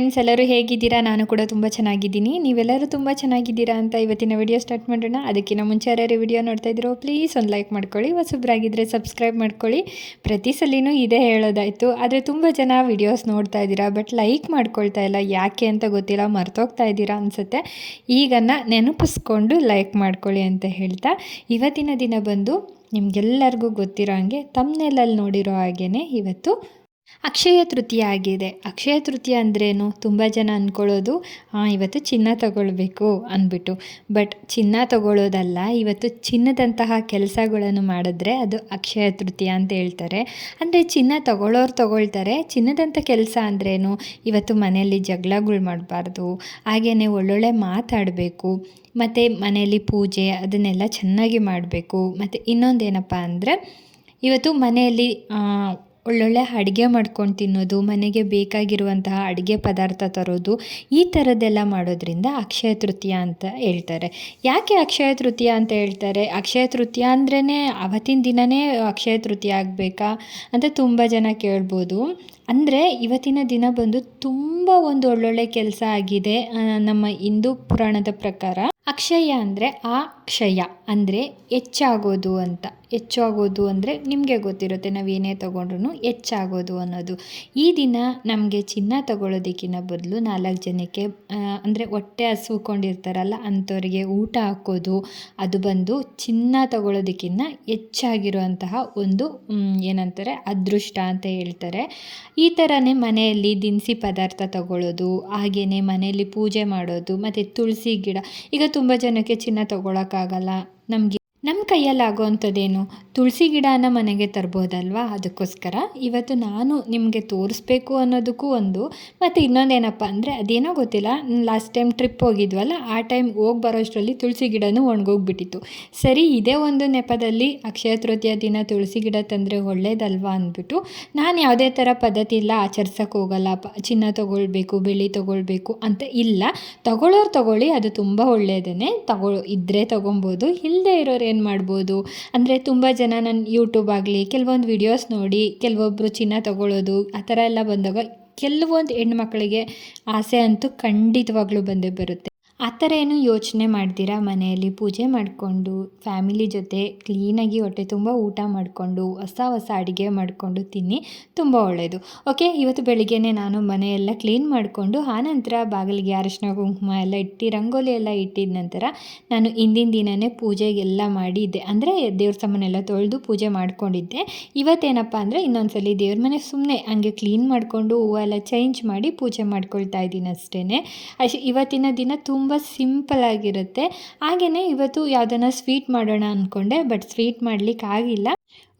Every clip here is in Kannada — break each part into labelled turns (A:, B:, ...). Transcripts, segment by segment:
A: ಫ್ರೆಂಡ್ಸ್, ಎಲ್ಲರೂ ಹೇಗಿದ್ದೀರಾ? ನಾನು ಕೂಡ ತುಂಬ ಚೆನ್ನಾಗಿದ್ದೀನಿ. ನೀವೆಲ್ಲರೂ ತುಂಬ ಚೆನ್ನಾಗಿದ್ದೀರಾ ಅಂತ ಇವತ್ತಿನ ವಿಡಿಯೋ ಸ್ಟಾರ್ಟ್ ಮಾಡೋಣ. ಅದಕ್ಕಿಂತ ಮುಂಚೆ ಯಾರ್ಯಾರು ವಿಡಿಯೋ ನೋಡ್ತಾ ಇದ್ದೀರೋ, ಪ್ಲೀಸ್ ಒಂದು ಲೈಕ್ ಮಾಡ್ಕೊಳ್ಳಿ ಹೊಸಬ್ರಾಗಿದ್ದರೆ ಸಬ್ಸ್ಕ್ರೈಬ್ ಮಾಡ್ಕೊಳ್ಳಿ. ಪ್ರತಿ ಸಲಿನೂ ಇದೇ ಹೇಳೋದಾಯಿತು. ಆದರೆ ತುಂಬ ಜನ ವಿಡಿಯೋಸ್ ನೋಡ್ತಾ ಇದ್ದೀರಾ, ಬಟ್ ಲೈಕ್ ಮಾಡ್ಕೊಳ್ತಾ ಇಲ್ಲ. ಯಾಕೆ ಅಂತ ಗೊತ್ತಿಲ್ಲ, ಮರ್ತೋಗ್ತಾ ಇದ್ದೀರಾ ಅನಿಸುತ್ತೆ. ಈಗನ್ನ ನೆನಪಿಸ್ಕೊಂಡು ಲೈಕ್ ಮಾಡ್ಕೊಳ್ಳಿ ಅಂತ ಹೇಳ್ತಾ, ಇವತ್ತಿನ ದಿನ ಬಂದು ನಿಮಗೆಲ್ಲರಿಗೂ ಗೊತ್ತಿರೋ ಹಾಗೆ ತಮ್ಮನೆಲ್ಲಲ್ಲಿ ನೋಡಿರೋ ಹಾಗೇ ಇವತ್ತು ಅಕ್ಷಯ ತೃತೀಯ ಆಗಿದೆ. ಅಕ್ಷಯ ತೃತೀಯ ಅಂದ್ರೇನು? ತುಂಬ ಜನ ಅಂದ್ಕೊಳ್ಳೋದು ಇವತ್ತು ಚಿನ್ನ ತಗೊಳ್ಬೇಕು ಅಂದ್ಬಿಟ್ಟು. ಬಟ್ ಚಿನ್ನ ತಗೊಳ್ಳೋದಲ್ಲ ಇವತ್ತು ಚಿನ್ನದಂತಹ ಕೆಲಸಗಳನ್ನು ಮಾಡಿದ್ರೆ ಅದು ಅಕ್ಷಯ ತೃತೀಯ ಅಂತ ಹೇಳ್ತಾರೆ. ಅಂದರೆ ಚಿನ್ನ ತಗೊಳ್ಳೋರು ತಗೊಳ್ತಾರೆ ಚಿನ್ನದಂಥ ಕೆಲಸ ಅಂದ್ರೇನು? ಇವತ್ತು ಮನೆಯಲ್ಲಿ ಜಗಳಗಳು ಮಾಡಬಾರ್ದು ಹಾಗೆಯೇ ಒಳ್ಳೊಳ್ಳೆ ಮಾತಾಡಬೇಕು, ಮತ್ತು ಮನೆಯಲ್ಲಿ ಪೂಜೆ ಅದನ್ನೆಲ್ಲ ಚೆನ್ನಾಗಿ ಮಾಡಬೇಕು. ಮತ್ತು ಇನ್ನೊಂದೇನಪ್ಪ ಅಂದರೆ, ಇವತ್ತು ಮನೆಯಲ್ಲಿ ಒಳ್ಳೊಳ್ಳೆ ಅಡುಗೆ ಮಾಡ್ಕೊಂಡು ತಿನ್ನೋದು, ಮನೆಗೆ ಬೇಕಾಗಿರುವಂತಹ ಅಡುಗೆ ಪದಾರ್ಥ ತರೋದು, ಈ ಥರದ್ದೆಲ್ಲ ಮಾಡೋದ್ರಿಂದ ಅಕ್ಷಯ ತೃತೀಯ ಅಂತ ಹೇಳ್ತಾರೆ. ಯಾಕೆ ಅಕ್ಷಯ ತೃತೀಯ ಅಂತ ಹೇಳ್ತಾರೆ? ಅಕ್ಷಯ ತೃತೀಯ ಅಂದ್ರೇ ಅವತ್ತಿನ ದಿನವೇ ಅಕ್ಷಯ ತೃತೀಯ ಆಗಬೇಕಾ ಅಂತ ತುಂಬ ಜನ ಕೇಳ್ಬೋದು. ಅಂದರೆ ಇವತ್ತಿನ ದಿನ ಬಂದು ತುಂಬ ಒಂದು ಒಳ್ಳೊಳ್ಳೆ ಕೆಲಸ ಆಗಿದೆ ನಮ್ಮ ಹಿಂದೂ ಪುರಾಣದ ಪ್ರಕಾರ. ಅಕ್ಷಯ ಅಂದರೆ ಆ ಕ್ಷಯ, ಅಂದರೆ ಹೆಚ್ಚಾಗೋದು ಅಂತ. ಹೆಚ್ಚಾಗೋದು ಅಂದರೆ ನಿಮಗೆ ಗೊತ್ತಿರುತ್ತೆ ನಾವು ಏನೇ ತೊಗೊಂಡ್ರು ಹೆಚ್ಚಾಗೋದು ಅನ್ನೋದು. ಈ ದಿನ ನಮಗೆ ಚಿನ್ನ ತಗೊಳ್ಳೋದಕ್ಕಿಂತ ಬದಲು ನಾಲ್ಕು ಜನಕ್ಕೆ ಅಂದರೆ ಹೊಟ್ಟೆ ಹಸುಕೊಂಡಿರ್ತಾರಲ್ಲ ಅಂಥವ್ರಿಗೆ ಊಟ ಹಾಕೋದು, ಅದು ಬಂದು ಚಿನ್ನ ತಗೊಳ್ಳೋದಕ್ಕಿಂತ ಹೆಚ್ಚಾಗಿರುವಂತಹ ಒಂದು ಏನಂತಾರೆ ಅದೃಷ್ಟ ಅಂತ ಹೇಳ್ತಾರೆ. ಈ ಥರನೇ ಮನೆಯಲ್ಲಿ ದಿನಸಿ ಪದಾರ್ಥ ತಗೊಳ್ಳೋದು ಹಾಗೆಯೇ ಮನೆಯಲ್ಲಿ ಪೂಜೆ ಮಾಡೋದು, ಮತ್ತು ತುಳಸಿ ಗಿಡ. ಈಗ ತುಂಬ ಜನಕ್ಕೆ ಚಿನ್ನ ತಗೊಳಕ್ಕಾಗಲ್ಲ. ನಮಗೆ ನಮ್ಮ ಕೈಯಲ್ಲಿ ಆಗೋವಂಥದ್ದೇನು ತುಳಸಿ ಗಿಡನ ಮನೆಗೆ ತರ್ಬೋದಲ್ವಾ? ಅದಕ್ಕೋಸ್ಕರ ಇವತ್ತು ನಾನು ನಿಮಗೆ ತೋರಿಸ್ಬೇಕು ಅನ್ನೋದಕ್ಕೂ ಒಂದು. ಮತ್ತು ಇನ್ನೊಂದೇನಪ್ಪ ಅಂದರೆ ಅದೇನೋ ಗೊತ್ತಿಲ್ಲ. ಲಾಸ್ಟ್ ಟೈಮ್ ಟ್ರಿಪ್ ಹೋಗಿದ್ವಲ್ಲ, ಆ ಟೈಮ್ ಹೋಗಿ ಬರೋಷ್ಟರಲ್ಲಿ ತುಳಸಿ ಗಿಡನೂ ಒಣಗೋಗ್ಬಿಟ್ಟಿತ್ತು. ಸರಿ, ಇದೇ ಒಂದು ನೆಪದಲ್ಲಿ ಅಕ್ಷಯ ತೃತೀಯ ದಿನ ತುಳಸಿ ಗಿಡ ತಂದರೆ ಒಳ್ಳೇದಲ್ವಾ ಅಂದ್ಬಿಟ್ಟು ನಾನು ಯಾವುದೇ ಥರ ಪದ್ಧತಿ ಇಲ್ಲ, ಆಚರಿಸೋಕೆ ಹೋಗಲ್ಲ, ಚಿನ್ನ ತೊಗೊಳ್ಬೇಕು, ಬೆಳ್ಳಿ ತೊಗೊಳ್ಬೇಕು ಅಂತ ಇಲ್ಲ. ತಗೊಳ್ಳೋರು ತಗೊಳ್ಳಿ, ಅದು ತುಂಬ ಒಳ್ಳೆಯದೇ ತಗೊಳ್ಳೋ ಇದ್ದರೆ ತೊಗೊಬೋದು ಇಲ್ಲದೆ ಇರೋರು ಏನು ಮಾಡ್ಬೋದು? ಅಂದರೆ ತುಂಬ ಜನ ನನ್ನ ಯೂಟ್ಯೂಬ್ ಆಗಲಿ, ಕೆಲವೊಂದು ವಿಡಿಯೋಸ್ ನೋಡಿ ಕೆಲವೊಬ್ಬರು ಚಿನ್ನ ತಗೊಳ್ಳೋದು ಆ ಥರ ಎಲ್ಲ ಬಂದಾಗ ಕೆಲವೊಂದು ಹೆಣ್ಮಕ್ಳಿಗೆ ಆಸೆ ಅಂತೂ ಖಂಡಿತವಾಗ್ಲೂ ಬಂದೇ ಬರುತ್ತೆ. ಆ ಥರ ಏನು ಯೋಚನೆ ಮಾಡ್ತೀರಾ ಮನೆಯಲ್ಲಿ? ಪೂಜೆ ಮಾಡಿಕೊಂಡು, ಫ್ಯಾಮಿಲಿ ಜೊತೆ ಕ್ಲೀನಾಗಿ ಹೊಟ್ಟೆ ತುಂಬ ಊಟ ಮಾಡಿಕೊಂಡು, ಹೊಸ ಹೊಸ ಅಡುಗೆ ಮಾಡಿಕೊಂಡು ತಿನ್ನಿ, ತುಂಬ ಒಳ್ಳೆಯದು ಓಕೆ, ಇವತ್ತು ಬೆಳಿಗ್ಗೆನೇ ನಾನು ಮನೆಯೆಲ್ಲ ಕ್ಲೀನ್ ಮಾಡಿಕೊಂಡು ಆನಂತರ ಬಾಗಿಲಿಗೆ ಅರಿಶಿನ ಕುಂಕುಮ ಎಲ್ಲ ಇಟ್ಟು, ರಂಗೋಲಿ ಎಲ್ಲ ಇಟ್ಟಿದ ನಂತರ ನಾನು ಹಿಂದಿನ ದಿನವೇ ಪೂಜೆಗೆಲ್ಲ ಮಾಡಿದ್ದೆ. ಅಂದರೆ ದೇವ್ರ ಸಾಮಾನೆಲ್ಲ ತೊಳೆದು ಪೂಜೆ ಮಾಡ್ಕೊಂಡಿದ್ದೆ. ಇವತ್ತೇನಪ್ಪ ಅಂದರೆ ಇನ್ನೊಂದ್ಸಲಿ ದೇವ್ರ ಮನೆ ಸುಮ್ಮನೆ ಹಂಗೆ ಕ್ಲೀನ್ ಮಾಡಿಕೊಂಡು ಹೂವೆಲ್ಲ ಚೇಂಜ್ ಮಾಡಿ ಪೂಜೆ ಮಾಡ್ಕೊಳ್ತಾ ಇದ್ದೀನಿ ಅಷ್ಟೇ ಅಶ್, ಇವತ್ತಿನ ದಿನ ತುಂಬ ತುಂಬ ಸಿಂಪಲಾಗಿರುತ್ತೆ ಹಾಗೆಯೇ ಇವತ್ತು ಯಾವುದನ್ನು ಸ್ವೀಟ್ ಮಾಡೋಣ ಅಂದ್ಕೊಂಡೆ ಬಟ್ ಸ್ವೀಟ್ ಮಾಡಲಿಕ್ಕೆ ಆಗಿಲ್ಲ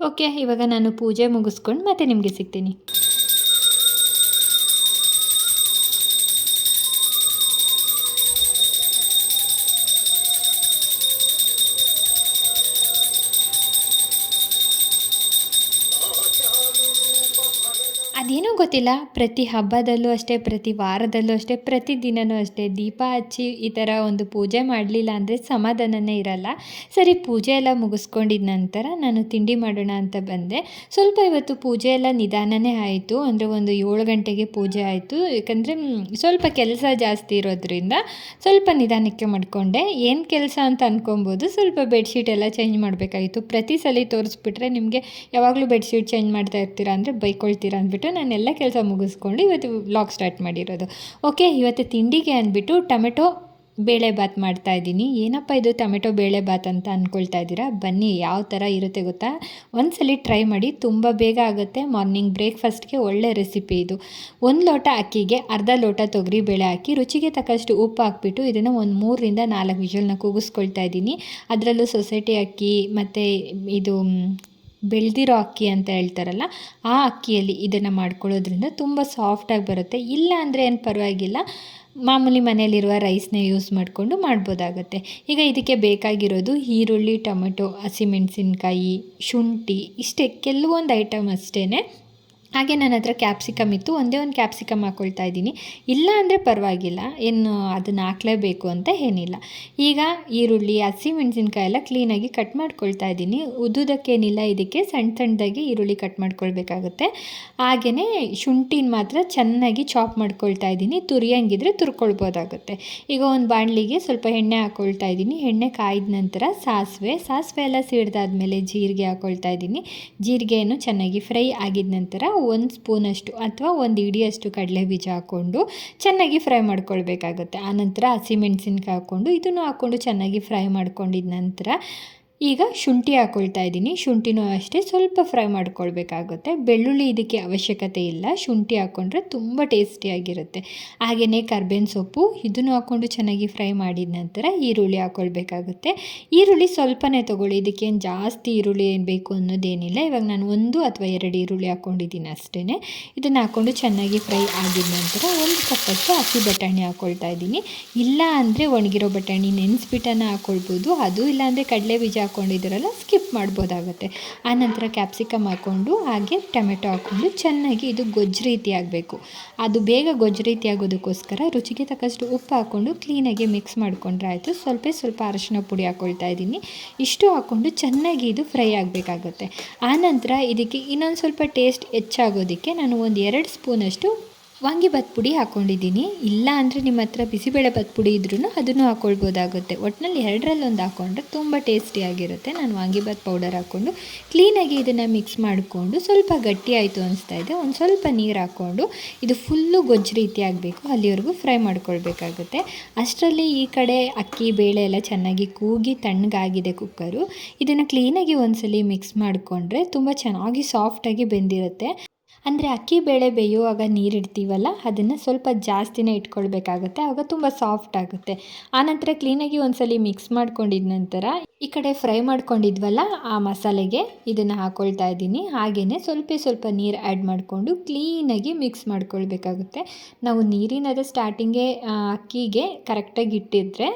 A: ಓಕೆ, ಇವಾಗ ನಾನು ಪೂಜೆ ಮುಗಿಸ್ಕೊಂಡು ಮತ್ತೆ ನಿಮಗೆ ಸಿಗ್ತೀನಿ. ಅದೇನೋ ಗೊತ್ತಿಲ್ಲ. ಪ್ರತಿ ಹಬ್ಬದಲ್ಲೂ ಅಷ್ಟೇ, ಪ್ರತಿ ವಾರದಲ್ಲೂ ಅಷ್ಟೇ, ಪ್ರತಿ ದಿನವೂ ಅಷ್ಟೇ ದೀಪ ಹಚ್ಚಿ ಈ ಥರ ಒಂದು ಪೂಜೆ ಮಾಡಲಿಲ್ಲ ಅಂದರೆ ಸಮಾಧಾನನೇ ಇರಲ್ಲ. ಸರಿ, ಪೂಜೆ ಎಲ್ಲ ಮುಗಿಸ್ಕೊಂಡಿದ ನಂತರ ನಾನು ತಿಂಡಿ ಮಾಡೋಣ ಅಂತ ಬಂದೆ. ಸ್ವಲ್ಪ ಇವತ್ತು ಪೂಜೆ ಎಲ್ಲ ನಿಧಾನನೇ ಆಯಿತು. ಅಂದರೆ ಒಂದು ಏಳು ಗಂಟೆಗೆ ಪೂಜೆ ಆಯಿತು. ಯಾಕಂದರೆ ಸ್ವಲ್ಪ ಕೆಲಸ ಜಾಸ್ತಿ ಇರೋದ್ರಿಂದ ಸ್ವಲ್ಪ ನಿಧಾನಕ್ಕೆ ಮಾಡಿಕೊಂಡೆ. ಏನು ಕೆಲಸ ಅಂತ ಅಂದ್ಕೊಬೋದು ಸ್ವಲ್ಪ ಬೆಡ್ಶೀಟ್ ಎಲ್ಲ ಚೇಂಜ್ ಮಾಡಬೇಕಾಗಿತ್ತು. ಪ್ರತಿ ಸಲ ತೋರಿಸ್ಬಿಟ್ರೆ ನಿಮಗೆ ಯಾವಾಗಲೂ ಬೆಡ್ಶೀಟ್ ಚೇಂಜ್ ಮಾಡ್ತಾ ಇರ್ತೀರಾ ಅಂದರೆ ಬೈಕೊಳ್ತೀರಾ ಅಂದ್ಬಿಟ್ಟು ನಾನು ಎಲ್ಲ ಕೆಲಸ ಮುಗಿಸ್ಕೊಂಡು ಇವತ್ತು ವ್ಲಾಗ್ ಸ್ಟಾರ್ಟ್ ಮಾಡಿರೋದು. ಓಕೆ ಇವತ್ತು ತಿಂಡಿಗೆ ಅಂದ್ಬಿಟ್ಟು ಟೊಮೆಟೊ ಬೇಳೆ ಬಾತ್ ಮಾಡ್ತಾ ಇದ್ದೀನಿ. ಏನಪ್ಪ ಇದು ಟೊಮೆಟೊ ಬೇಳೆ ಬಾತ್ ಅಂತ ಅಂದ್ಕೊಳ್ತಾ ಇದ್ದೀರಾ? ಬನ್ನಿ, ಯಾವ ಥರ ಇರುತ್ತೆ ಗೊತ್ತಾ? ಒಂದ್ಸಲಿ ಟ್ರೈ ಮಾಡಿ ತುಂಬ ಬೇಗ ಆಗುತ್ತೆ. ಮಾರ್ನಿಂಗ್ ಬ್ರೇಕ್ಫಾಸ್ಟ್ಗೆ ಒಳ್ಳೆ ರೆಸಿಪಿ ಇದು. ಒಂದು ಲೋಟ ಅಕ್ಕಿಗೆ ಅರ್ಧ ಲೋಟ ತೊಗರಿ ಬೇಳೆ ಹಾಕಿ, ರುಚಿಗೆ ತಕ್ಕಷ್ಟು ಉಪ್ಪು ಹಾಕ್ಬಿಟ್ಟು ಇದನ್ನು ಒಂದು ಮೂರರಿಂದ ನಾಲ್ಕು ವಿಷಲ್ನ ಕೂಗಿಸ್ಕೊಳ್ತಾ ಇದ್ದೀನಿ. ಅದರಲ್ಲೂ ಸೊಸೈಟಿ ಅಕ್ಕಿ, ಮತ್ತು ಇದು ಬೆಳೆದಿರೋ ಅಕ್ಕಿ ಅಂತ ಹೇಳ್ತಾರಲ್ಲ, ಆ ಅಕ್ಕಿಯಲ್ಲಿ ಇದನ್ನು ಮಾಡ್ಕೊಳ್ಳೋದ್ರಿಂದ ತುಂಬ ಸಾಫ್ಟಾಗಿ ಬರುತ್ತೆ. ಇಲ್ಲ ಅಂದರೆ ಏನು ಪರವಾಗಿಲ್ಲ, ಮಾಮೂಲಿ ಮನೆಯಲ್ಲಿರುವ ರೈಸ್ನೇ ಯೂಸ್ ಮಾಡಿಕೊಂಡು ಮಾಡ್ಬೋದಾಗತ್ತೆ. ಈಗ ಇದಕ್ಕೆ ಬೇಕಾಗಿರೋದು ಈರುಳ್ಳಿ, ಟೊಮೆಟೊ, ಹಸಿಮೆಣಸಿನ್ಕಾಯಿ, ಶುಂಠಿ, ಇಷ್ಟೇ, ಕೆಲವೊಂದು ಐಟಮ್ ಅಷ್ಟೇ ಹಾಗೆ ನನ್ನ ಹತ್ರ ಕ್ಯಾಪ್ಸಿಕಮ್ ಇತ್ತು. ಒಂದೇ ಒಂದು ಕ್ಯಾಪ್ಸಿಕಮ್ ಹಾಕ್ಕೊಳ್ತಾ ಇದ್ದೀನಿ. ಇಲ್ಲ ಅಂದರೆ ಪರವಾಗಿಲ್ಲ. ಏನು ಅದನ್ನು ಹಾಕಲೇಬೇಕು ಅಂತ ಏನಿಲ್ಲ. ಈಗ ಈರುಳ್ಳಿ ಹಸಿಮೆಣಸಿನ್ಕಾಯಿ ಎಲ್ಲ ಕ್ಲೀನಾಗಿ ಕಟ್ ಮಾಡ್ಕೊಳ್ತಾ ಇದ್ದೀನಿ. ಉದ್ದುದಕ್ಕೇನಿಲ್ಲ ಇದಕ್ಕೆ ಸಣ್ಣ ಸಣ್ಣದಾಗಿ ಈರುಳ್ಳಿ ಕಟ್ ಮಾಡ್ಕೊಳ್ಬೇಕಾಗುತ್ತೆ. ಹಾಗೆಯೇ ಶುಂಠಿನ ಮಾತ್ರ ಚೆನ್ನಾಗಿ ಚಾಪ್ ಮಾಡ್ಕೊಳ್ತಾ ಇದ್ದೀನಿ. ತುರಿಯಂಗಿದ್ರೆ ತುರ್ಕೊಳ್ಬೋದಾಗುತ್ತೆ. ಈಗ ಒಂದು ಬಾಣಲಿಗೆ ಸ್ವಲ್ಪ ಎಣ್ಣೆ ಹಾಕ್ಕೊಳ್ತಾ ಇದ್ದೀನಿ. ಎಣ್ಣೆ ಕಾಯ್ದ ನಂತರ ಸಾಸಿವೆ ಸಾಸಿವೆ ಎಲ್ಲ ಸಿಡ್ದಾದ್ಮೇಲೆ ಜೀರಿಗೆ ಹಾಕ್ಕೊಳ್ತಾ ಇದ್ದೀನಿ. ಜೀರಿಗೆಯನ್ನು ಚೆನ್ನಾಗಿ ಫ್ರೈ ಆಗಿದ ನಂತರ ಒಂದು ಸ್ಪೂನಷ್ಟು ಅಥವಾ ಒಂದು ಇಡಿಯಷ್ಟು ಕಡಲೆ ಬೀಜ ಹಾಕ್ಕೊಂಡು ಚೆನ್ನಾಗಿ ಫ್ರೈ ಮಾಡ್ಕೊಳ್ಬೇಕಾಗುತ್ತೆ. ಆನಂತರ ಹಸಿಮೆಣಸಿನ್ಕಾಯಿ ಹಾಕ್ಕೊಂಡು ಇದನ್ನು ಹಾಕ್ಕೊಂಡು ಚೆನ್ನಾಗಿ ಫ್ರೈ ಮಾಡ್ಕೊಂಡಿದ ನಂತರ ಈಗ ಶುಂಠಿ ಹಾಕ್ಕೊಳ್ತಾ ಇದ್ದೀನಿ. ಶುಂಠಿನೂ ಅಷ್ಟೇ ಸ್ವಲ್ಪ ಫ್ರೈ ಮಾಡ್ಕೊಳ್ಬೇಕಾಗುತ್ತೆ. ಬೆಳ್ಳುಳ್ಳಿ ಇದಕ್ಕೆ ಅವಶ್ಯಕತೆ ಇಲ್ಲ. ಶುಂಠಿ ಹಾಕ್ಕೊಂಡ್ರೆ ತುಂಬ ಟೇಸ್ಟಿಯಾಗಿರುತ್ತೆ ಹಾಗೆಯೇ ಕರ್ಬೇವಿನ ಸೊಪ್ಪು ಇದನ್ನು ಹಾಕ್ಕೊಂಡು ಚೆನ್ನಾಗಿ ಫ್ರೈ ಮಾಡಿದ ನಂತರ ಈರುಳ್ಳಿ ಹಾಕ್ಕೊಳ್ಬೇಕಾಗುತ್ತೆ ಈರುಳ್ಳಿ ಸ್ವಲ್ಪನೇ ತೊಗೊಳ್ಳಿ. ಇದಕ್ಕೇನು ಜಾಸ್ತಿ ಈರುಳ್ಳಿ ಏನು ಬೇಕು ಅನ್ನೋದೇನಿಲ್ಲ. ಇವಾಗ ನಾನು ಒಂದು ಅಥವಾ ಎರಡು ಈರುಳ್ಳಿ ಹಾಕ್ಕೊಂಡಿದ್ದೀನಿ ಅಷ್ಟೇ ಇದನ್ನು ಹಾಕ್ಕೊಂಡು ಚೆನ್ನಾಗಿ ಫ್ರೈ ಆಗಿದ ನಂತರ ಒಂದು ಕಪ್ಪಷ್ಟು ಹಸಿ ಬಟಾಣಿ ಹಾಕ್ಕೊಳ್ತಾ ಇದ್ದೀನಿ. ಇಲ್ಲ ಅಂದರೆ ಒಣಗಿರೋ ಬಟಾಣಿ ನೆನೆಸ್ಬಿಟ್ಟನ್ನು ಹಾಕ್ಕೊಳ್ಬೋದು ಅದು ಇಲ್ಲಾಂದರೆ ಕಡಲೆ ಬೀಜ ಹಾಕ್ಕೊಂಡಿದ್ದೀರಲ್ಲ ಸ್ಕಿಪ್ ಮಾಡ್ಬೋದಾಗುತ್ತೆ. ಆನಂತರ ಕ್ಯಾಪ್ಸಿಕಮ್ ಹಾಕ್ಕೊಂಡು, ಹಾಗೆ ಟೊಮೆಟೊ ಹಾಕ್ಕೊಂಡು ಚೆನ್ನಾಗಿ ಇದು ಗೊಜ್ಜು ರೀತಿ ಆಗಬೇಕು ಅದು ಬೇಗ ಗೊಜ್ಜು ರೀತಿ ಆಗೋದಕ್ಕೋಸ್ಕರ ರುಚಿಗೆ ತಕ್ಕಷ್ಟು ಉಪ್ಪು ಹಾಕ್ಕೊಂಡು ಕ್ಲೀನಾಗಿ ಮಿಕ್ಸ್ ಮಾಡಿಕೊಂಡ್ರೆ ಆಯಿತು. ಸ್ವಲ್ಪ ಸ್ವಲ್ಪ ಅರಶಿನ ಪುಡಿ ಹಾಕ್ಕೊಳ್ತಾ ಇದ್ದೀನಿ. ಇಷ್ಟು ಹಾಕ್ಕೊಂಡು ಚೆನ್ನಾಗಿ ಇದು ಫ್ರೈ ಆಗಬೇಕಾಗುತ್ತೆ. ಆನಂತರ ಇದಕ್ಕೆ ಇನ್ನೊಂದು ಸ್ವಲ್ಪ ಟೇಸ್ಟ್ ಹೆಚ್ಚಾಗೋದಕ್ಕೆ ನಾನು ಒಂದು ಎರಡು ಸ್ಪೂನಷ್ಟು ವಾಂಗಿಭಾತ್ ಪುಡಿ ಹಾಕ್ಕೊಂಡಿದ್ದೀನಿ ಇಲ್ಲ ಅಂದರೆ ನಿಮ್ಮ ಹತ್ರ ಬಿಸಿಬೇಳೆಭಾತ್ ಪುಡಿ ಇದ್ರೂ ಅದನ್ನು ಹಾಕ್ಕೊಳ್ಬೋದಾಗುತ್ತೆ ಒಟ್ಟಿನಲ್ಲಿ ಎರಡರಲ್ಲಿ ಒಂದು ಹಾಕ್ಕೊಂಡ್ರೆ ತುಂಬ ಟೇಸ್ಟಿಯಾಗಿರುತ್ತೆ ನಾನು ವಾಂಗಿಭಾತ್ ಪೌಡರ್ ಹಾಕ್ಕೊಂಡು ಕ್ಲೀನಾಗಿ ಇದನ್ನು ಮಿಕ್ಸ್ ಮಾಡಿಕೊಂಡು ಸ್ವಲ್ಪ ಗಟ್ಟಿ ಆಯಿತು ಅನಿಸ್ತಾ ಇದೆ. ಒಂದು ಸ್ವಲ್ಪ ನೀರು ಹಾಕ್ಕೊಂಡು ಇದು ಫುಲ್ಲು ಗೊಜ್ಜು ರೀತಿ ಆಗಬೇಕು. ಅಲ್ಲಿವರೆಗೂ ಫ್ರೈ ಮಾಡ್ಕೊಳ್ಬೇಕಾಗುತ್ತೆ. ಅಷ್ಟರಲ್ಲಿ ಈ ಕಡೆ ಅಕ್ಕಿ, ಬೇಳೆ ಎಲ್ಲ ಚೆನ್ನಾಗಿ ಕೂಗಿ ತಣ್ಣಗಾಗಿದೆ ಕುಕ್ಕರು ಇದನ್ನು ಕ್ಲೀನಾಗಿ ಒಂದ್ಸಲಿ ಮಿಕ್ಸ್ ಮಾಡಿಕೊಂಡ್ರೆ ತುಂಬ ಚೆನ್ನಾಗಿ ಸಾಫ್ಟಾಗಿ ಬೆಂದಿರುತ್ತೆ. ಅಂದರೆ ಅಕ್ಕಿ ಬೇಳೆ ಬೇಯುವಾಗ ನೀರಿಡ್ತೀವಲ್ಲ ಅದನ್ನು ಸ್ವಲ್ಪ ಜಾಸ್ತಿನೇ ಇಟ್ಕೊಳ್ಬೇಕಾಗುತ್ತೆ. ಆವಾಗ ತುಂಬ ಸಾಫ್ಟ್ ಆಗುತ್ತೆ. ಆನಂತರ ಕ್ಲೀನಾಗಿ ಒಂದ್ಸಲಿ ಮಿಕ್ಸ್ ಮಾಡ್ಕೊಂಡಿದ ನಂತರ ಈ ಕಡೆ ಫ್ರೈ ಮಾಡ್ಕೊಂಡಿದ್ವಲ್ಲ, ಆ ಮಸಾಲೆಗೆ ಇದನ್ನು ಹಾಕ್ಕೊಳ್ತಾ ಇದ್ದೀನಿ. ಹಾಗೆಯೇ ಸ್ವಲ್ಪ ಸ್ವಲ್ಪ ನೀರು ಆ್ಯಡ್ ಮಾಡಿಕೊಂಡು ಕ್ಲೀನಾಗಿ ಮಿಕ್ಸ್ ಮಾಡ್ಕೊಳ್ಬೇಕಾಗುತ್ತೆ. ನಾವು ನೀರಿನದ ಸ್ಟಾರ್ಟಿಂಗೇ ಅಕ್ಕಿಗೆ ಕರೆಕ್ಟಾಗಿ ಇಟ್ಟಿದ್ರೆ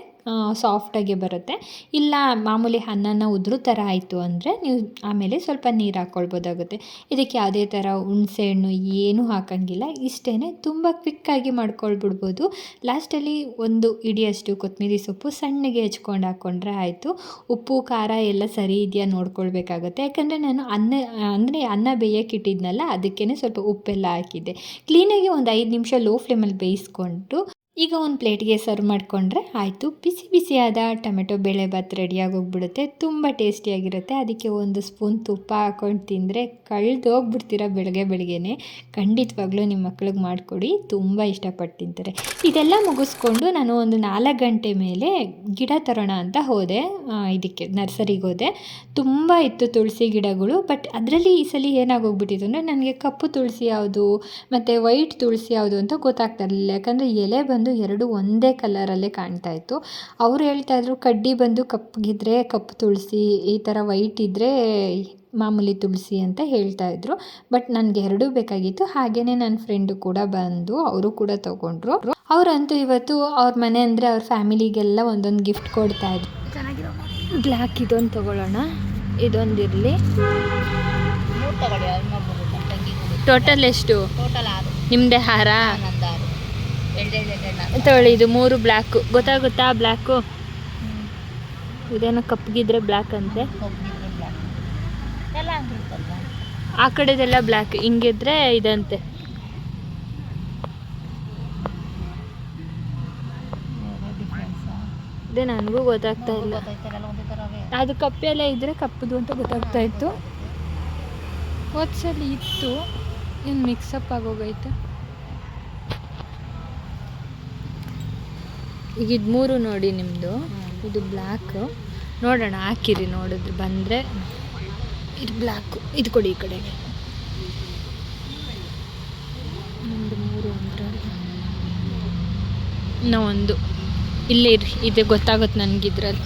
A: ಸಾಫ್ಟಾಗಿ ಬರುತ್ತೆ. ಇಲ್ಲ, ಮಾಮೂಲಿ ಅನ್ನನ ಉದುರು ಥರ ಆಯಿತು ಅಂದರೆ ನೀವು ಆಮೇಲೆ ಸ್ವಲ್ಪ ನೀರು ಹಾಕ್ಕೊಳ್ಬೋದಾಗುತ್ತೆ ಇದಕ್ಕೆ ಯಾವುದೇ ಥರ ಹುಣಸೆ ಹಣ್ಣು ಏನೂ ಹಾಕೋಂಗಿಲ್ಲ. ಇಷ್ಟೇ ತುಂಬ ಕ್ವಿಕ್ಕಾಗಿ ಮಾಡ್ಕೊಳ್ಬಿಡ್ಬೋದು. ಲಾಸ್ಟಲ್ಲಿ ಒಂದು ಇಡಿಯಷ್ಟು ಕೊತ್ತಂಬರಿ ಸೊಪ್ಪು ಸಣ್ಣಗೆ ಹೆಚ್ಕೊಂಡು ಹಾಕ್ಕೊಂಡ್ರೆ ಆಯಿತು. ಉಪ್ಪು, ಖಾರ ಎಲ್ಲ ಸರಿ ಇದೆಯಾ ನೋಡ್ಕೊಳ್ಬೇಕಾಗುತ್ತೆ. ಯಾಕಂದರೆ ನಾನು ಅನ್ನ, ಅಂದರೆ ಅನ್ನ ಬೇಯಕ್ಕೆ ಇಟ್ಟಿದ್ನಲ್ಲ ಅದಕ್ಕೇ ಸ್ವಲ್ಪ ಉಪ್ಪೆಲ್ಲ ಹಾಕಿದ್ದೆ. ಕ್ಲೀನಾಗಿ ಒಂದು ಐದು ನಿಮಿಷ ಲೋ ಫ್ಲೇಮಲ್ಲಿ ಬೇಯಿಸ್ಕೊಂಡು ಈಗ ಒಂದು ಪ್ಲೇಟ್ಗೆ ಸರ್ವ್ ಮಾಡಿಕೊಂಡ್ರೆ ಆಯಿತು. ಬಿಸಿ ಬಿಸಿಯಾದ ಟೊಮೆಟೊ ಬೇಳೆಭಾತ್ ರೆಡಿಯಾಗಿ ಹೋಗ್ಬಿಡುತ್ತೆ ತುಂಬ ಟೇಸ್ಟಿಯಾಗಿರುತ್ತೆ. ಅದಕ್ಕೆ ಒಂದು ಸ್ಪೂನ್ ತುಪ್ಪ ಹಾಕೊಂಡು ತಿಂದರೆ ಕಳ್ದು ಬೆಳಗ್ಗೆ ಬೆಳಗ್ಗೆನೆ. ಖಂಡಿತವಾಗ್ಲೂ ನಿಮ್ಮ ಮಕ್ಳಿಗೆ ಮಾಡಿಕೊಡಿ. ತುಂಬ ಇಷ್ಟಪಟ್ಟು ತಿಂತಾರೆ. ಇದೆಲ್ಲ ಮುಗಿಸ್ಕೊಂಡು ನಾನು ಒಂದು ನಾಲ್ಕು ಗಂಟೆ ಮೇಲೆ ಗಿಡ ತರೋಣ ಅಂತ ಹೋದೆ. ಇದಕ್ಕೆ ನರ್ಸರಿಗೆ ಹೋದೆ. ತುಂಬ ಇತ್ತು ತುಳಸಿ ಗಿಡಗಳು, ಬಟ್ ಅದರಲ್ಲಿ ಈ ಸಲ ಏನಾಗೋಗ್ಬಿಟ್ಟಿತ್ತು ಅಂದರೆ ನನಗೆ ಕಪ್ಪು ತುಳಸಿ ಯಾವುದು, ಮತ್ತು ವೈಟ್ ತುಳಸಿ ಯಾವುದು ಅಂತ ಗೊತ್ತಾಗ್ತಾ ಇರಲಿಲ್ಲ. ಯಾಕಂದರೆ ಎಲೆ ಬಂದು ಬಂದು ಎರಡು ಒಂದೇ ಕಲರಲ್ಲೇ ಕಾಣ್ತಾ ಇತ್ತು. ಅವ್ರು ಹೇಳ್ತಾ ಇದ್ರು ಕಡ್ಡಿ ಬಂದು ಕಪ್ಪಗಿದ್ರೆ ಕಪ್ಪು ತುಳಸಿ ಈ ಥರ ವೈಟ್ ಇದ್ದರೆ ಮಾಮೂಲಿ ತುಳಸಿ ಅಂತ ಹೇಳ್ತಾ ಇದ್ರು. ಬಟ್ ನನಗೆ ಎರಡೂ ಬೇಕಾಗಿತ್ತು. ಹಾಗೆಯೇ ನನ್ನ ಫ್ರೆಂಡು ಕೂಡ ಬಂದು ಅವರು ಕೂಡ ತಗೊಂಡ್ರು. ಅವರಂತೂ ಇವತ್ತು ಅವ್ರ ಮನೆ ಅಂದರೆ ಅವ್ರ ಫ್ಯಾಮಿಲಿಗೆಲ್ಲ ಒಂದೊಂದು ಗಿಫ್ಟ್ ಕೊಡ್ತಾ ಇದ್ರು. ಬ್ಲ್ಯಾಕ್ ಇದೊಂದು ತಗೊಳ್ಳೋಣ. ಇದೊಂದಿರಲಿ ಟೋಟಲ್ ಎಷ್ಟು? ನಿಮ್ಮದೇ ಹಾರ ತೊಗೊಳ್ಳಿ ಇದು ಮೂರು ಬ್ಲ್ಯಾಕು ಗೊತ್ತಾಗುತ್ತಾ ಬ್ಲ್ಯಾಕು ಇದೇನೋ ಕಪ್ಪಗಿದ್ರೆ ಬ್ಲ್ಯಾಕ್ ಅಂತೆ. ಆ ಕಡೆದೆಲ್ಲ ಬ್ಲ್ಯಾಕ್ ಹಿಂಗಿದ್ರೆ ಇದಂತೆ. ಇದೇ ನನಗೂ ಗೊತ್ತಾಗ್ತಾ ಇಲ್ಲ. ಅದು ಕಪ್ಪೆಲ್ಲ ಇದ್ರೆ ಕಪ್ಪದು ಅಂತ ಗೊತ್ತಾಗ್ತಾ ಇತ್ತು. ಹೋದ್ಸಲಿ ಇತ್ತು. ಇನ್ನು ಮಿಕ್ಸಪ್ ಆಗೋಗೈತೆ. ಈಗ ಇದು ಮೂರು ನೋಡಿ ನಿಮ್ಮದು ಇದು ಬ್ಲ್ಯಾಕು ನೋಡೋಣ, ಹಾಕಿರಿ ನೋಡಿದ್ರೆ ಬಂದರೆ. ಇದು ಬ್ಲ್ಯಾಕು ಇದು ಕೊಡಿ ಈ ಕಡೆಗೆ. ಒಂದು ಮೂರು ಅಂದ್ರೆ ನಾವೊಂದು ಇಲ್ಲೇ ಇರಿ ಇದು ಗೊತ್ತಾಗುತ್ತೆ ನನಗಿದ್ರಲ್ಲಿ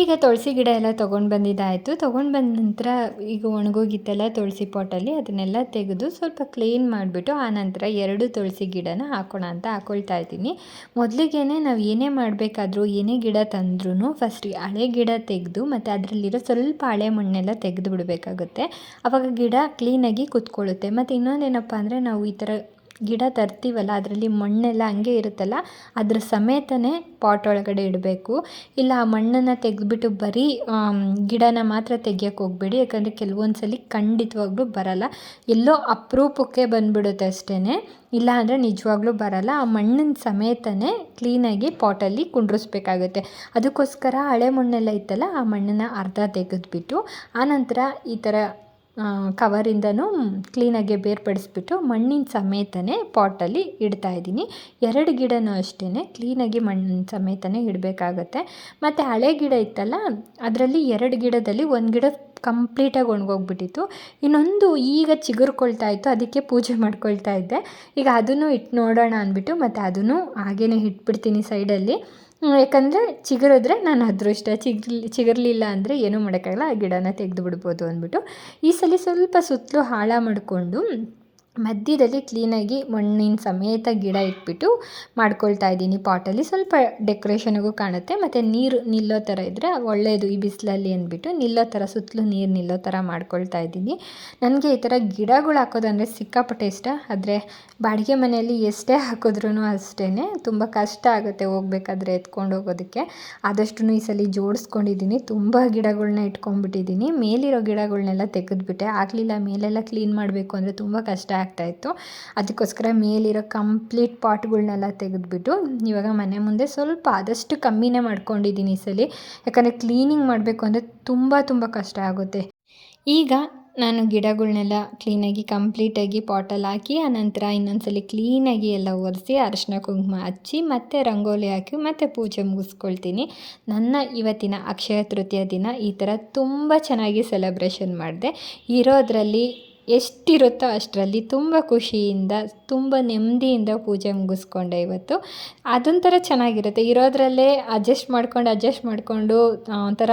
A: ಈಗ ತುಳಸಿ ಗಿಡ ಎಲ್ಲ ತೊಗೊಂಡು ಬಂದಿದ್ದಾಯಿತು. ತೊಗೊಂಡು ಬಂದ ನಂತರ ಈಗ ಒಣಗೋಗಿತ್ತಲ್ಲ ತುಳಸಿ ಪಾಟಲ್ಲಿ, ಅದನ್ನೆಲ್ಲ ತೆಗೆದು ಸ್ವಲ್ಪ ಕ್ಲೀನ್ ಮಾಡಿಬಿಟ್ಟು ಆ ನಂತರ ಎರಡು ತುಳಸಿ ಗಿಡನ ಹಾಕೋಣ ಅಂತ ಹಾಕೊಳ್ತಾ ಇದ್ದೀನಿ. ಮೊದಲಿಗೆ ನಾವು ಏನೇ ಮಾಡಬೇಕಾದ್ರೂ ಏನೇ ಗಿಡ ತಂದ್ರೂ ಫಸ್ಟ್ ಹಳೆ ಗಿಡ ತೆಗೆದು ಮತ್ತು ಅದರಲ್ಲಿರೋ ಸ್ವಲ್ಪ ಹಳೆ ಮಣ್ಣೆಲ್ಲ ತೆಗೆದು ಬಿಡಬೇಕಾಗುತ್ತೆ. ಆವಾಗ ಗಿಡ ಕ್ಲೀನಾಗಿ ಕುತ್ಕೊಳ್ಳುತ್ತೆ. ಮತ್ತು ಇನ್ನೊಂದೇನಪ್ಪ ಅಂದರೆ ನಾವು ಈ ಥರ ಗಿಡ ತರ್ತೀವಲ್ಲ, ಅದರಲ್ಲಿ ಮಣ್ಣೆಲ್ಲ ಹಂಗೆ ಇರುತ್ತಲ್ಲ, ಅದ್ರ ಸಮೇತನೇ ಪಾಟ್ ಒಳಗಡೆ ಇಡಬೇಕು. ಇಲ್ಲ ಆ ಮಣ್ಣನ್ನು ತೆಗೆದುಬಿಟ್ಟು ಬರೀ ಗಿಡನ ಮಾತ್ರ ತೆಗಿಯೋಕ್ಕೆ ಹೋಗಬೇಡಿ, ಯಾಕಂದರೆ ಕೆಲವೊಂದು ಸಲ ಖಂಡಿತವಾಗ್ಲೂ ಬರಲ್ಲ. ಎಲ್ಲೋ ಅಪರೂಪಕ್ಕೆ ಬಂದ್ಬಿಡುತ್ತೆ ಅಷ್ಟೇ ಇಲ್ಲ ಅಂದರೆ ನಿಜವಾಗ್ಲೂ ಬರಲ್ಲ. ಆ ಮಣ್ಣಿನ ಸಮೇತನೇ ಕ್ಲೀನಾಗಿ ಪಾಟಲ್ಲಿ ಕುಂಡ್ರಿಸ್ಬೇಕಾಗುತ್ತೆ. ಅದಕ್ಕೋಸ್ಕರ ಹಳೆ ಮಣ್ಣೆಲ್ಲ ಇತ್ತಲ್ಲ, ಆ ಮಣ್ಣನ್ನು ಅರ್ಧ ತೆಗೆದುಬಿಟ್ಟು ಆನಂತರ ಈ ಥರ ಕವರಿಂದನೂ ಕ್ಲೀನಾಗೆ ಬೇರ್ಪಡಿಸ್ಬಿಟ್ಟು ಮಣ್ಣಿನ ಸಮೇತನೇ ಪಾಟಲ್ಲಿ ಇಡ್ತಾ ಇದ್ದೀನಿ. ಎರಡು ಗಿಡನೂ ಅಷ್ಟೇ ಕ್ಲೀನಾಗಿ ಮಣ್ಣಿನ ಸಮೇತನೇ ಇಡಬೇಕಾಗತ್ತೆ. ಮತ್ತು ಹಳೆ ಗಿಡ ಇತ್ತಲ್ಲ, ಅದರಲ್ಲಿ ಎರಡು ಗಿಡದಲ್ಲಿ ಒಂದು ಗಿಡ ಕಂಪ್ಲೀಟಾಗಿ ಒಣಗೋಗ್ಬಿಟ್ಟಿತ್ತು. ಇನ್ನೊಂದು ಈಗ ಚಿಗುರ್ಕೊಳ್ತಾ ಇತ್ತು, ಅದಕ್ಕೆ ಪೂಜೆ ಮಾಡ್ಕೊಳ್ತಾ ಇದ್ದೆ. ಈಗ ಅದನ್ನು ಇಟ್ಟು ನೋಡೋಣ ಅಂದ್ಬಿಟ್ಟು ಮತ್ತು ಅದನ್ನು ಹಾಗೇ ಇಟ್ಬಿಡ್ತೀನಿ ಸೈಡಲ್ಲಿ. ಯಾಕಂದರೆ ಚಿಗುರಿದ್ರೆ ನಾನು ಅದೃಷ್ಟ. ಚಿಗ್ಲಿ, ಚಿಗರಲಿಲ್ಲ ಅಂದರೆ ಏನೂ ಮಾಡೋಕ್ಕಾಗಲ್ಲ, ಆ ಗಿಡನ ತೆಗೆದು ಬಿಡ್ಬೋದು ಅಂದ್ಬಿಟ್ಟು. ಈ ಸಲ ಸ್ವಲ್ಪ ಸುತ್ತಲೂ ಹಾಳ ಮಾಡಿಕೊಂಡು ಮಧ್ಯದಲ್ಲಿ ಕ್ಲೀನಾಗಿ ಮಣ್ಣಿನ ಸಮೇತ ಗಿಡ ಇಟ್ಬಿಟ್ಟು ಮಾಡ್ಕೊಳ್ತಾ ಇದ್ದೀನಿ. ಪಾಟಲ್ಲಿ ಸ್ವಲ್ಪ ಡೆಕೋರೇಷನಿಗೂ ಕಾಣುತ್ತೆ. ಮತ್ತು ನೀರು ನಿಲ್ಲೋ ಥರ ಇದ್ದರೆ ಒಳ್ಳೆಯದು ಈ ಬಿಸಿಲಲ್ಲಿ ಅಂದ್ಬಿಟ್ಟು ನಿಲ್ಲೋ ಥರ, ಸುತ್ತಲೂ ನೀರು ನಿಲ್ಲೋ ಥರ ಮಾಡ್ಕೊಳ್ತಾ ಇದ್ದೀನಿ. ನನಗೆ ಈ ಥರ ಗಿಡಗಳು ಹಾಕೋದಂದರೆ ಸಿಕ್ಕಾಪಟ್ಟೆ ಇಷ್ಟ. ಆದರೆ ಬಾಡಿಗೆ ಮನೆಯಲ್ಲಿ ಎಷ್ಟೇ ಹಾಕಿದ್ರೂ ಅಷ್ಟೇ ತುಂಬ ಕಷ್ಟ ಆಗುತ್ತೆ ಹೋಗ್ಬೇಕಾದ್ರೆ ಎತ್ಕೊಂಡು ಹೋಗೋದಕ್ಕೆ. ಆದಷ್ಟು ಈ ಸಲ ಜೋಡಿಸ್ಕೊಂಡಿದ್ದೀನಿ. ತುಂಬ ಗಿಡಗಳನ್ನ ಇಟ್ಕೊಂಡ್ಬಿಟ್ಟಿದ್ದೀನಿ. ಮೇಲಿರೋ ಗಿಡಗಳನ್ನೆಲ್ಲ ತೆಗೆದ್ಬಿಟ್ಟೆ. ಆಗಲಿಲ್ಲ, ಮೇಲೆಲ್ಲ ಕ್ಲೀನ್ ಮಾಡಬೇಕು ಅಂದರೆ ತುಂಬ ಕಷ್ಟ ಆಗ್ತಾಯಿತ್ತು. ಅದಕ್ಕೋಸ್ಕರ ಮೇಲಿರೋ ಕಂಪ್ಲೀಟ್ ಪಾಟ್ಗಳನ್ನೆಲ್ಲ ತೆಗೆದುಬಿಟ್ಟು ಇವಾಗ ಮನೆ ಮುಂದೆ ಸ್ವಲ್ಪ ಆದಷ್ಟು ಕಮ್ಮಿನೇ ಮಾಡ್ಕೊಂಡಿದ್ದೀನಿ ಈ ಸಲ. ಯಾಕಂದರೆ ಕ್ಲೀನಿಂಗ್ ಮಾಡಬೇಕು ಅಂದರೆ ತುಂಬ ತುಂಬ ಕಷ್ಟ ಆಗುತ್ತೆ. ಈಗ ನಾನು ಗಿಡಗಳನ್ನೆಲ್ಲ ಕ್ಲೀನಾಗಿ ಕಂಪ್ಲೀಟಾಗಿ ಪಾಟಲ್ಲಿ ಹಾಕಿ, ಆನಂತರ ಇನ್ನೊಂದ್ಸಲಿ ಕ್ಲೀನಾಗಿ ಎಲ್ಲ ಒರೆಸಿ, ಅರಶಿನ ಕುಂಕುಮ ಹಚ್ಚಿ, ಮತ್ತೆ ರಂಗೋಲಿ ಹಾಕಿ, ಮತ್ತೆ ಪೂಜೆ ಮುಗಿಸ್ಕೊಳ್ತೀನಿ. ನನ್ನ ಇವತ್ತಿನ ಅಕ್ಷಯ ತೃತೀಯ ದಿನ ಈ ಥರ ತುಂಬ ಚೆನ್ನಾಗಿ ಸೆಲೆಬ್ರೇಷನ್ ಮಾಡಿದೆ. ಇರೋದ್ರಲ್ಲಿ ಎಷ್ಟಿರುತ್ತೋ ಅಷ್ಟರಲ್ಲಿ ತುಂಬ ಖುಷಿಯಿಂದ, ತುಂಬ ನೆಮ್ಮದಿಯಿಂದ ಪೂಜೆ ಮುಗಿಸ್ಕೊಂಡೆ ಇವತ್ತು. ಅದೊಂಥರ ಚೆನ್ನಾಗಿರುತ್ತೆ. ಇರೋದ್ರಲ್ಲೇ ಅಡ್ಜಸ್ಟ್ ಮಾಡ್ಕೊಂಡು ಅಡ್ಜಸ್ಟ್ ಮಾಡಿಕೊಂಡು ಒಂಥರ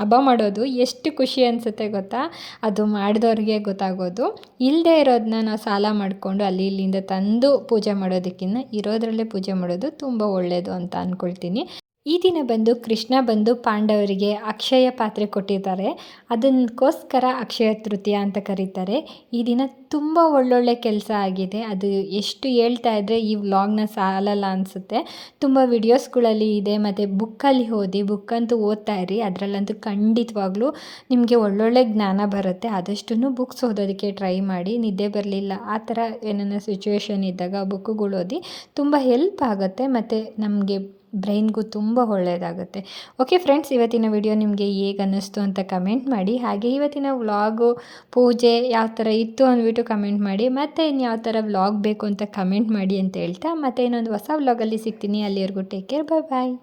A: ಹಬ್ಬ ಮಾಡೋದು ಎಷ್ಟು ಖುಷಿ ಅನಿಸುತ್ತೆ ಗೊತ್ತಾ? ಅದು ಮಾಡಿದವ್ರಿಗೆ ಗೊತ್ತಾಗೋದು. ಇಲ್ಲದೆ ಇರೋದನ್ನ ನಾವು ಸಾಲ ಮಾಡಿಕೊಂಡು ಅಲ್ಲಿ ಇಲ್ಲಿಂದ ತಂದು ಪೂಜೆ ಮಾಡೋದಕ್ಕಿಂತ ಇರೋದ್ರಲ್ಲೇ ಪೂಜೆ ಮಾಡೋದು ತುಂಬ ಒಳ್ಳೆಯದು ಅಂತ ಅಂದ್ಕೊಳ್ತೀನಿ ಈ ದಿನ ಬಂದು ಕೃಷ್ಣ ಬಂದು ಪಾಂಡವರಿಗೆ ಅಕ್ಷಯ ಪಾತ್ರೆ ಕೊಟ್ಟಿದ್ದಾರೆ. ಅದಕ್ಕೋಸ್ಕರ ಅಕ್ಷಯ ತೃತೀಯ ಅಂತ ಕರೀತಾರೆ. ಈ ದಿನ ತುಂಬ ಒಳ್ಳೊಳ್ಳೆ ಕೆಲಸ ಆಗಿದೆ. ಅದು ಎಷ್ಟು ಹೇಳ್ತಾ ಇದ್ದರೆ ಈ ವ್ಲಾಗ್ನ ಸಾಲಲ್ಲ ಅನಿಸುತ್ತೆ. ತುಂಬ ವಿಡಿಯೋಸ್ಗಳಲ್ಲಿ ಇದೆ, ಮತ್ತು ಬುಕ್ಕಲ್ಲಿ ಓದಿ ಬುಕ್ಕಂತೂ ಓದ್ತಾ ಇರಿ. ಅದರಲ್ಲಂತೂ ಖಂಡಿತವಾಗ್ಲೂ ನಿಮಗೆ ಒಳ್ಳೊಳ್ಳೆ ಜ್ಞಾನ ಬರುತ್ತೆ. ಆದಷ್ಟು ಬುಕ್ಸ್ ಓದೋದಕ್ಕೆ ಟ್ರೈ ಮಾಡಿ. ನಿದ್ದೆ ಬರಲಿಲ್ಲ. ಆ ಥರ ಏನಾರ ಸಿಚುವೇಶನ್ ಇದ್ದಾಗ ಬುಕ್ಕುಗಳು ಓದಿ ತುಂಬ ಹೆಲ್ಪ್ ಆಗುತ್ತೆ. ಮತ್ತು ನಮಗೆ ಬ್ರೈನ್ಗೂ ತುಂಬ ಒಳ್ಳೆಯದಾಗುತ್ತೆ. ಓಕೆ ಫ್ರೆಂಡ್ಸ್ ಇವತ್ತಿನ ವಿಡಿಯೋ ನಿಮಗೆ ಹೇಗೆ ಅನ್ನಿಸ್ತು ಅಂತ ಕಮೆಂಟ್ ಮಾಡಿ, ಹಾಗೆ ಇವತ್ತಿನ ವ್ಲಾಗು, ಪೂಜೆ ಯಾವ ಥರ ಇತ್ತು ಅಂದ್ಬಿಟ್ಟು ಕಮೆಂಟ್ ಮಾಡಿ, ಮತ್ತು ಇನ್ನು ಯಾವ ಥರ ವ್ಲಾಗ್ ಬೇಕು ಅಂತ ಕಮೆಂಟ್ ಮಾಡಿ ಅಂತ ಹೇಳ್ತಾ, ಮತ್ತೆ ಇನ್ನೊಂದು ಹೊಸ ವ್ಲಾಗಲ್ಲಿ ಸಿಗ್ತೀನಿ. ಅಲ್ಲಿವರೆಗೂ ಟೇಕ್ ಕೇರ್ ಬಾಯ್ ಬಾಯ್